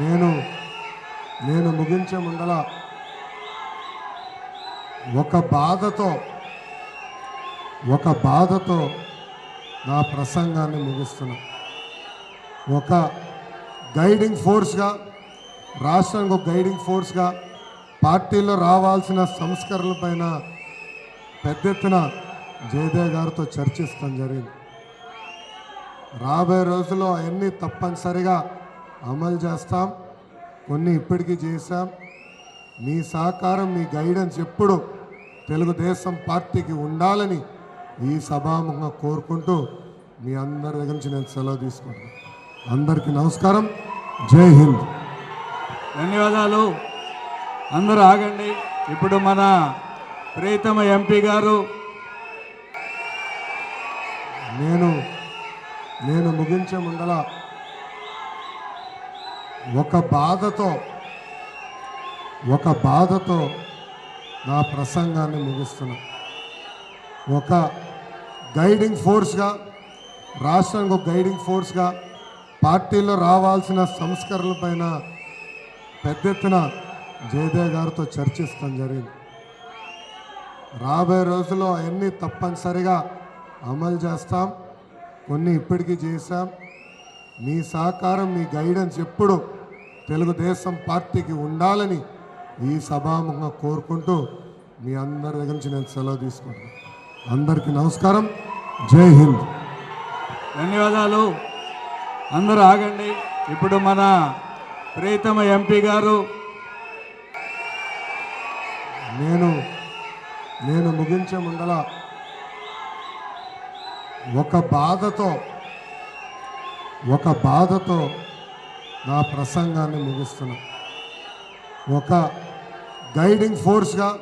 నేను నేను ముగించే ముందల ఒక బాధతో ఒక బాధతో నా ప్రసంగాన్ని ముగిస్తున్నా. ఒక గైడింగ్ ఫోర్స్గా రాష్ట్రానికి ఒక గైడింగ్ ఫోర్స్గా పార్టీలో రావాల్సిన సంస్కరణలపైన పెద్ద ఎత్తున జయదేవ్ గారితో చర్చిస్తాం జరిగింది. రాబోయే రోజుల్లో అవన్నీ తప్పనిసరిగా అమలు చేస్తాం. కొన్ని ఇప్పటికీ చేశాం. మీ సహకారం మీ గైడెన్స్ ఎప్పుడు తెలుగుదేశం పార్టీకి ఉండాలని ఈ సభాముఖంగా కోరుకుంటూ మీ అందరి దగ్గర నుంచి నేను సెలవు తీసుకుంటాను అందరికీ నమస్కారం. జై హింద్. ధన్యవాదాలు. అందరూ ఆగండి. ఇప్పుడు మన ప్రీతమ ఎంపీ గారు. నేను నేను ముగించే ముందల ఒక బాధతో ఒక బాధతో నా ప్రసంగాన్ని ముగిస్తున్నా. ఒక గైడింగ్ ఫోర్స్గా రాష్ట్రానికి ఒక గైడింగ్ ఫోర్స్గా పార్టీలో రావాల్సిన సంస్కరణలపైన పెద్ద ఎత్తున జయదేవ్ గారితో చర్చిస్తాం జరిగింది. రాబోయే రోజుల్లో అవన్నీ తప్పనిసరిగా అమలు చేస్తాం. కొన్ని ఇప్పటికీ చేశాం. మీ సహకారం మీ గైడెన్స్ ఎప్పుడు తెలుగుదేశం పార్టీకి ఉండాలని ఈ సభాముఖంగా కోరుకుంటూ మీ అందరి దగ్గర నుంచి నేను సెలవు తీసుకుంటాను అందరికీ నమస్కారం. జై హింద్. ధన్యవాదాలు. అందరూ ఆగండి. ఇప్పుడు మన ప్రీతమ ఎంపీ గారు. నేను నేను ముగించే ముందల ఒక బాధతో ఒక బాధతో నా ప్రసంగాన్ని ముగిస్తున్నా. ఒక గైడింగ్ ఫోర్స్గా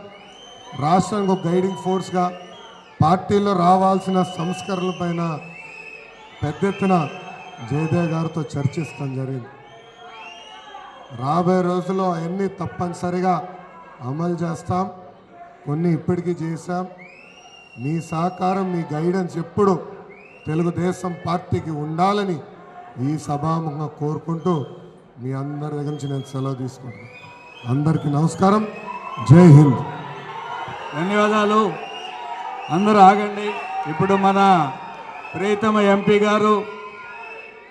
రాష్ట్రానికి ఒక గైడింగ్ ఫోర్స్గా పార్టీలో రావాల్సిన సంస్కరణలపైన పెద్ద ఎత్తున జయదేవ్ గారితో చర్చిస్తాం జరిగింది. రాబోయే రోజుల్లో అవన్నీ తప్పనిసరిగా అమలు చేస్తాం. కొన్ని ఇప్పటికీ చేశాం. మీ సహకారం మీ గైడెన్స్ ఎప్పుడు తెలుగుదేశం పార్టీకి ఉండాలని ఈ సభాముఖంగా కోరుకుంటూ మీ అందరి దగ్గర నుంచి నేను సెలవు తీసుకుంటాను అందరికీ నమస్కారం. జై హింద్. ధన్యవాదాలు. అందరూ ఆగండి. ఇప్పుడు మన ప్రీతమ ఎంపీ గారు